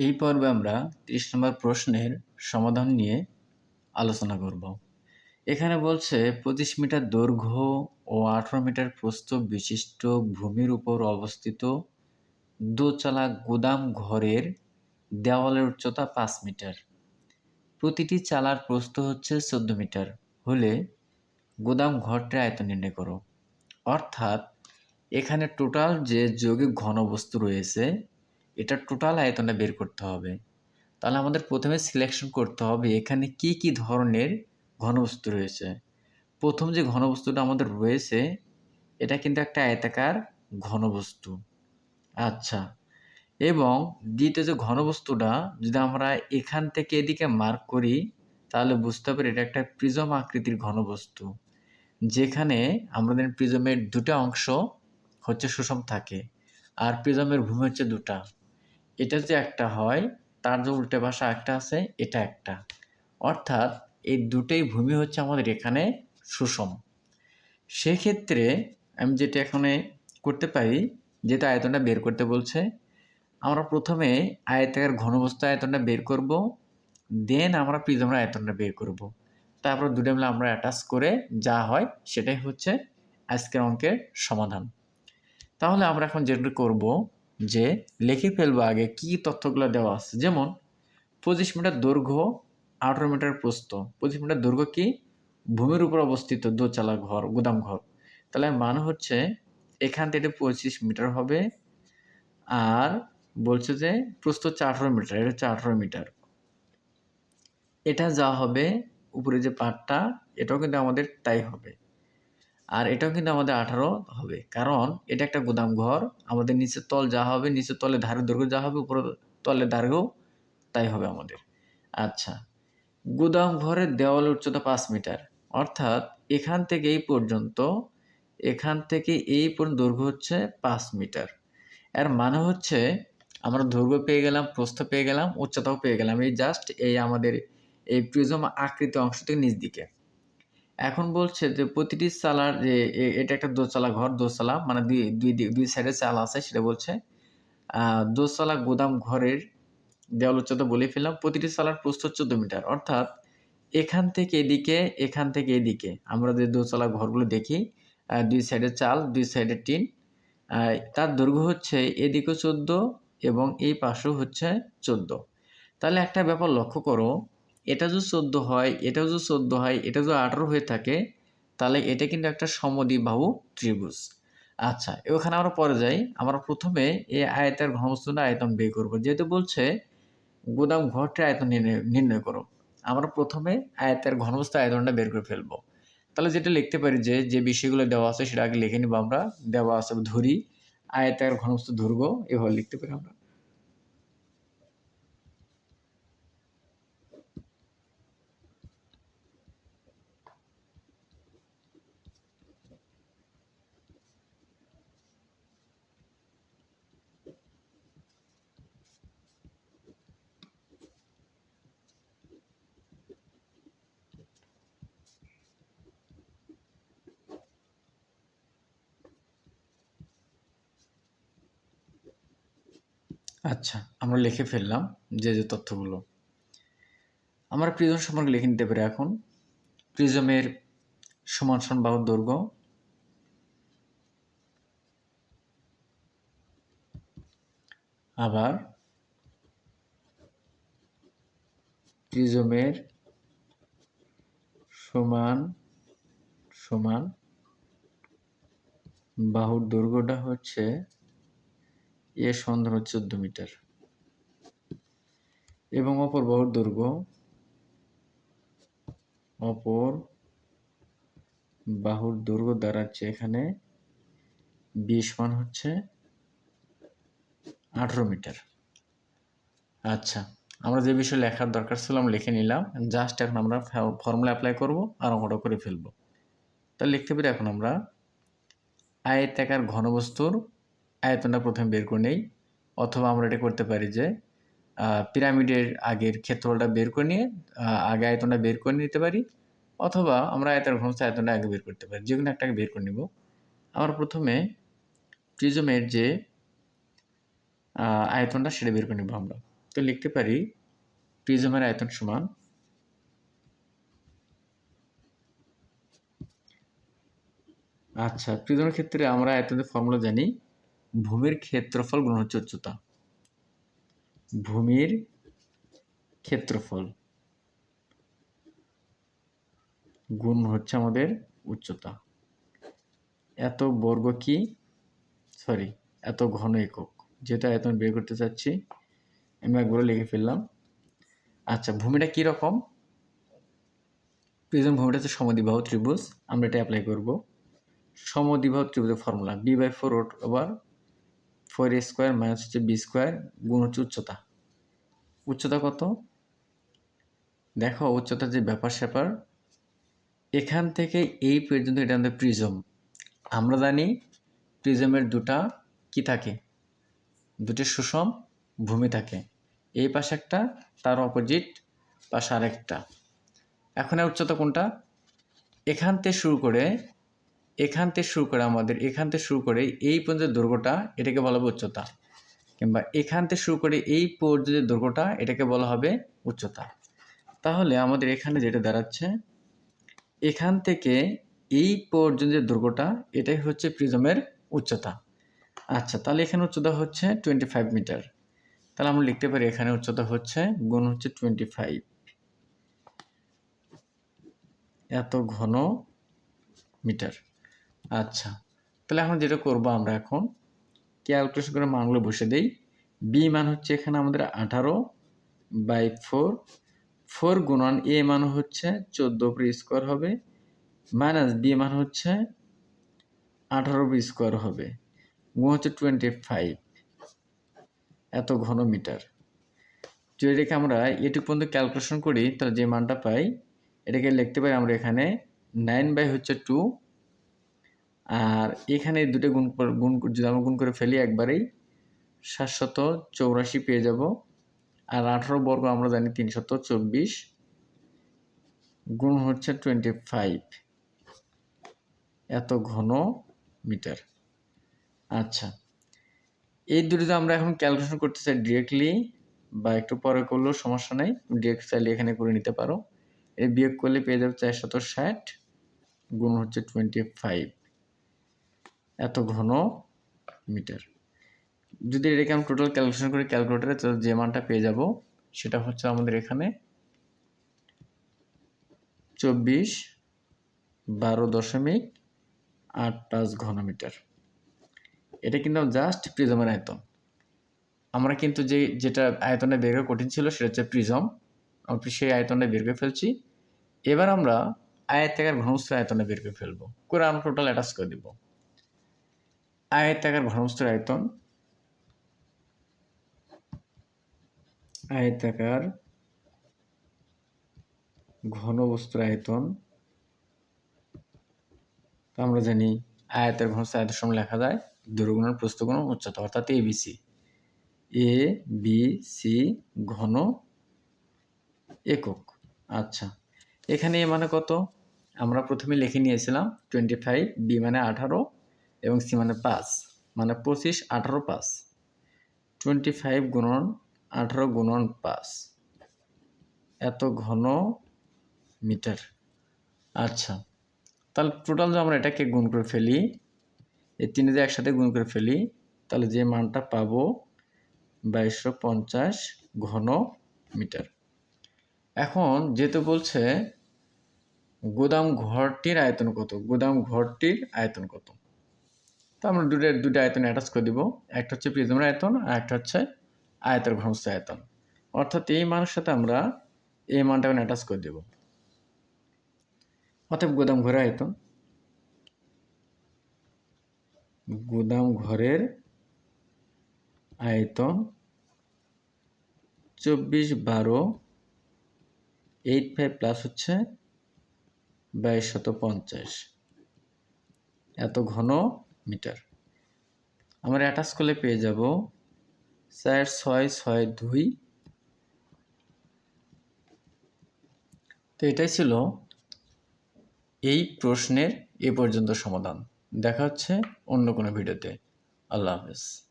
এই পর্বে আমরা তিরিশ নম্বর প্রশ্নের সমাধান নিয়ে আলোচনা করব। এখানে বলছে, পঁচিশ মিটার দৈর্ঘ্য ও আঠারো মিটার প্রস্থ বিশিষ্ট ভূমির উপর অবস্থিত দোচালা গুদাম ঘরের দেওয়ালের উচ্চতা পাঁচ মিটার। প্রতিটি চালার প্রস্থ হচ্ছে চোদ্দ মিটার। হলে গুদাম ঘরটির আয়তন নির্ণয় করো। অর্থাৎ এখানে টোটাল যে যৌগিক ঘনবস্তু রয়েছে এটা টোটাল আয়তনটা বের করতে হবে। তাহলে আমাদের প্রথমে সিলেকশন করতে হবে এখানে কি কি ধরনের ঘনবস্তু রয়েছে। প্রথম যে ঘনবস্তুটা আমাদের রয়েছে, এটা কিন্তু একটা আয়তাকার ঘনবস্তু। আচ্ছা এবং দ্বিতীয় যে ঘনবস্তুটা, যদি আমরা এখান থেকে এদিকে মার্ক করি, তাহলে বুঝতে পারি এটা একটা প্রিজম আকৃতির ঘনবস্তু। যেখানে আমাদের প্রিজমের দুটা অংশ হচ্ছে সুষম থাকে, আর প্রিজমের ভূমি হচ্ছে দুটা। এটা যে একটা হয়, তার যে উল্টে ভাষা একটা আছে, এটা একটা। অর্থাৎ এই দুটোই ভূমি হচ্ছে আমাদের এখানে সুষম। সেক্ষেত্রে আমি যেটা এখানে করতে পারি যেটা আয়তনটা বের করতে বলছে, আমরা প্রথমে আয়তাকার ঘনবস্তু আয়তনটা বের করব, দেন আমরা প্রিজমের আয়তনটা বের করব। তারপর দুটো মিলে আমরা অ্যাটাচ করে যা হয়, সেটাই হচ্ছে আজকের অঙ্কের সমাধান। তাহলে আমরা এখন যেটা করব যে লিখে ফেলব আগে কি তথ্যগুলো দেওয়া আছে। যেমন, পঁচিশ মিটার দৈর্ঘ্য, আঠারো মিটার প্রস্থ। পঁচিশ মিটার দৈর্ঘ্য কি? ভূমির উপর অবস্থিত দোচালা ঘর, গুদাম ঘর। তাহলে মানে হচ্ছে এখান থেকে পঁচিশ মিটার হবে আর বলছে যে প্রস্থ হচ্ছে আঠারো মিটার, এটা হচ্ছে আঠারো মিটার। এটা যা হবে উপরে যে পাটটা, এটাও কিন্তু আমাদের তাই হবে। আর এটাও কিন্তু আমাদের আঠারো হবে। কারণ এটা একটা গুদাম ঘর, আমাদের নিচের তল যা হবে, নিচের তলে ধারের দৈর্ঘ্য যা হবে উপরে তলের দৈর্ঘ্য তাই হবে আমাদের। আচ্ছা গুদাম ঘরের দেওয়ালের উচ্চতা পাঁচ মিটার। অর্থাৎ এখান থেকে এই পর্যন্ত, এখান থেকে এই পর্যন্ত দৈর্ঘ্য হচ্ছে পাঁচ মিটার। এর মানে হচ্ছে আমরা দৈর্ঘ্য পেয়ে গেলাম, প্রস্থ পেয়ে গেলাম, উচ্চতাও পেয়ে গেলাম। এই জাস্ট এই আমাদের এই প্রিজম আকৃতি অংশ থেকে নিচ দিকে। এখন বলছে যে প্রতিটি চালার যে এটা একটা দোচালা ঘর, দোচালা মানে দুই দুই দুই সাইডে চাল আছে, সেটা বলছে। দোচালা গোদাম ঘরের দেওয়াল উচ্চতা বলে ফেললাম, প্রতিটি চালার প্রস্থ চোদ্দ মিটার। অর্থাৎ এখান থেকে এদিকে, এখান থেকে এদিকে। আমরা যে দোচালা ঘরগুলো দেখি দুই সাইডে চাল, দুই সাইডে টিন তার দৈর্ঘ্য হচ্ছে এদিকেও চোদ্দ এবং এই পাশেও হচ্ছে চোদ্দ। তাহলে একটা ব্যাপার লক্ষ্য করো এটা যদি চোদ্দ হয়, এটাও যদি চোদ্দ হয় এটা যদি আঠারো হয়ে থাকে, তাহলে এটা কিন্তু একটা সমদ্বিবাহু ত্রিভুজ। আচ্ছা ওখানে আমরা পরে যাই। আমরা প্রথমে এই আয়তের ঘনবস্তুটা আয়তন বের করব। যেহেতু বলছে গোদাম ঘরটির আয়তন নির্ণয় করো। আমরা প্রথমে আয়তের ঘনবস্তু আয়তনটা বের করে ফেলব। তাহলে যেটা লিখতে পারি যে যে বিষয়গুলো দেওয়া আছে সেটা আগে লিখে নিব আমরা। দেওয়া আছে ধরি, আয়তের ঘনবস্তু দৈর্ঘ্য এভাবে লিখতে পারি আমরা। আচ্ছা আমরা লিখে ফেললাম যে যে তথ্যগুলো। আমরা প্রিজম সম্পর্কে লিখে নিতে পারি এখন। প্রিজমের সমান সমান বাহুর দৈর্ঘ্য। আবার প্রিজমের সমান সমান বাহুর দৈর্ঘ্যটা হচ্ছে এ সন্ধান হচ্ছে চোদ্দ মিটার। এবং অপর বাহুর দৈর্ঘ্য, অপর বাহুর দৈর্ঘ্য দাঁড়াচ্ছে এখানে বিশ মান হচ্ছে আঠারো মিটার। আচ্ছা আমরা যে বিষয়ে লেখার দরকার ছিল আমরা লিখে নিলাম। জাস্ট এখন আমরা ফর্মুলা অ্যাপ্লাই করব, আর অঙ্কটা করে ফেলব। তাহলে লিখতে পারি এখন আমরা আয়তাকার ঘনবস্তুর আয়তনটা প্রথমে বের করে নেই, অথবা আমরা এটা করতে পারি যে পিরামিডের আগের ক্ষেত্রফলটা বের করে নিয়ে আগে আয়তনটা বের করে নিতে পারি, অথবা আমরা আয়তার ঘনত্ব আয়তনটা আগে বের করতে পারি, যে কোনো একটাকে বের করে নিব। আমরা প্রথমে প্রিজমের যে আয়তনটা সেটা বের করে নেব আমরা। তো লিখতে পারি প্রিজমের আয়তন সমান আচ্ছা প্রিজমের ক্ষেত্রে আমরা আয়তনের ফর্মুলা জানি। ভূমির ক্ষেত্রফল গুণ হচ্ছে উচ্চতা। ভূমির ক্ষেত্রফল গুণ হচ্ছে আমাদের উচ্চতা। এত বর্গ কি? সরি, এত ঘন একক। যেটা আয়তন বের করতে চাচ্ছি, আমি একবারও লিখে ফেললাম। আচ্ছা ভূমিটা কী রকম? প্রিজম, ভূমিটা হচ্ছে সমদ্বিবাহ ত্রিভুজ। আমরা এটা অ্যাপ্লাই করব। সমদ্বিবাহ ত্রিভুজের formula B by four root over four square minus হচ্ছে বি স্কোয়ার গুণ হচ্ছে উচ্চতা। উচ্চতা কত? দেখো উচ্চতার যে ব্যাপার স্যাপার, এখান থেকে এই পর্যন্ত এটা আমাদের প্রিজম আমরা জানি প্রিজমের দুটা কি থাকে? দুটি সুষম ভূমি থাকে। এই পাশে একটা, তার অপোজিট পাশে আরেকটা। এখন উচ্চতা কোনটা? এখান থেকে শুরু করে এখান থেকে শুরু করে আমাদের, এখান থেকে শুরু করে এই পর্যন্ত দৈর্ঘ্যটা এটাকে বলা হবে উচ্চতা। কিংবা এখান থেকে শুরু করে এই পর্যন্ত দৈর্ঘ্যটা এটাকে বলা হবে উচ্চতা। তাহলে আমাদের এখানে যেটা দাঁড়াচ্ছে, এখান থেকে এই পর্যন্ত যে দৈর্ঘ্যটা এটাই হচ্ছে প্রিজমের উচ্চতা। আচ্ছা তাহলে এখানে উচ্চতা হচ্ছে টোয়েন্টি ফাইভ মিটার তাহলে আমরা লিখতে পারি এখানে উচ্চতা হচ্ছে গুণ হচ্ছে টোয়েন্টি ফাইভ এত ঘন মিটার আচ্ছা তাহলে এখন যেটা করব আমরা এখন ক্যালকুলেশন করে মানগুলো বসে দেই। বি মান হচ্ছে এখানে আমাদের আঠারো বাই ফোর ফোর গুণন এ মান হচ্ছে চোদ্দ উপরে স্কোয়ার হবে। মাইনাস বি মান হচ্ছে আঠারো উপরে স্কোয়ার হবে। গুণ হচ্ছে টোয়েন্টি ফাইভ এত ঘন মিটার। যদি এটাকে আমরা এটুকু পর্যন্ত ক্যালকুলেশন করি, তাহলে যে মানটা পাই, এটাকে লিখতে পারি আমরা এখানে নাইন বাই হচ্ছে টু আর এখানে দুটো গুণ গুণ যদি আমরা গুণ করে ফেলি, একবারেই সাতশত চৌরাশি পেয়ে যাব। আর আঠারো বর্গ আমরা জানি তিনশত চব্বিশ। গুণ হচ্ছে টোয়েন্টি ফাইভ এত ঘন মিটার। আচ্ছা। এই দুটো আমরা এখন ক্যালকুলেশন করতে চাই ডিরেক্টলি বা একটু পরে করলেও সমস্যা নেই। ডিরেক্ট চাইলে এখানে করে নিতে পারো। এই বিয়োগ করলে পেয়ে যাবে চারশত ষাট। গুণ হচ্ছে টোয়েন্টি ফাইভ এত ঘন মিটার। যদি এটাকে আমি টোটাল ক্যালকুলেশন করে ক্যালকুলেটারে যে মানটা পেয়ে যাব, সেটা হচ্ছে আমাদের এখানে চব্বিশ বারো দশমিক আট পাঁচ ঘনমিটার এটা কিন্তু জাস্ট প্রিজমের আয়তন। আমরা কিন্তু যে, যেটা আয়তনে বের করা কঠিন ছিল, সেটা হচ্ছে প্রিজম আমরা সেই আয়তনে বের করে ফেলছি। এবার আমরা আয়তাকার ঘনস্থ আয়তনে বের করে ফেলব। করে আমরা টোটাল অ্যাটাচ করে দিব। আয়তাকার ঘনস্থ আয়তন। আয়তাকার ঘনবস্তুর আয়তন। আমরা জানি আয়তের ঘনস্থ আয়তের সময় লেখা যায় দৈর্ঘ্য প্রস্থগুণ উচ্চতা, অর্থাৎ A B C. A, B, C ঘন একক। আচ্ছা এখানে এ মানে কত? আমরা প্রথমে লিখে নিয়েছিলাম টোয়েন্টি ফাইভ বি মানে আঠারো এবং সি মানে পাঁচ মানে পঁচিশ, আঠারো, পাঁচ। টোয়েন্টি ফাইভ গুণন আঠারো গুণন পাঁচ। এত ঘন মিটার। আচ্ছা তাহলে টোটাল যে আমরা এটাকে গুণ করে ফেলি, এই তিনটে যে একসাথে গুণ করে ফেলি, তাহলে যে মানটা পাবো বাইশশো পঞ্চাশ ঘন মিটার। এখন যেহেতু বলছে, গোদাম ঘরটির আয়তন কত? গোদাম ঘরটির আয়তন কত? তো আমরা দুটো দুটো আয়তন অ্যাটাচ করে দিব। একটা হচ্ছে প্রিজমের আয়তন আর একটা হচ্ছে আয়তের ঘনস্থ আয়তন। অর্থাৎ এই মানের সাথে আমরা এই মানটা অ্যাটাচ করে দেব। অর্থাৎ গোদাম ঘরের আয়তন, গোদাম ঘরের আয়তন চব্বিশ বারো এইট ফাইভ প্লাস হচ্ছে বাইশ শত পঞ্চাশ। এত ঘন মিটার। আমরা অ্যাটাচ করলে পেয়ে যাব চার ছয় ছয় দুই। তো এটাই ছিল এই প্রশ্নের এ পর্যন্ত সমাধান। দেখা হচ্ছে অন্য কোনো ভিডিওতে। আল্লাহ হাফেজ।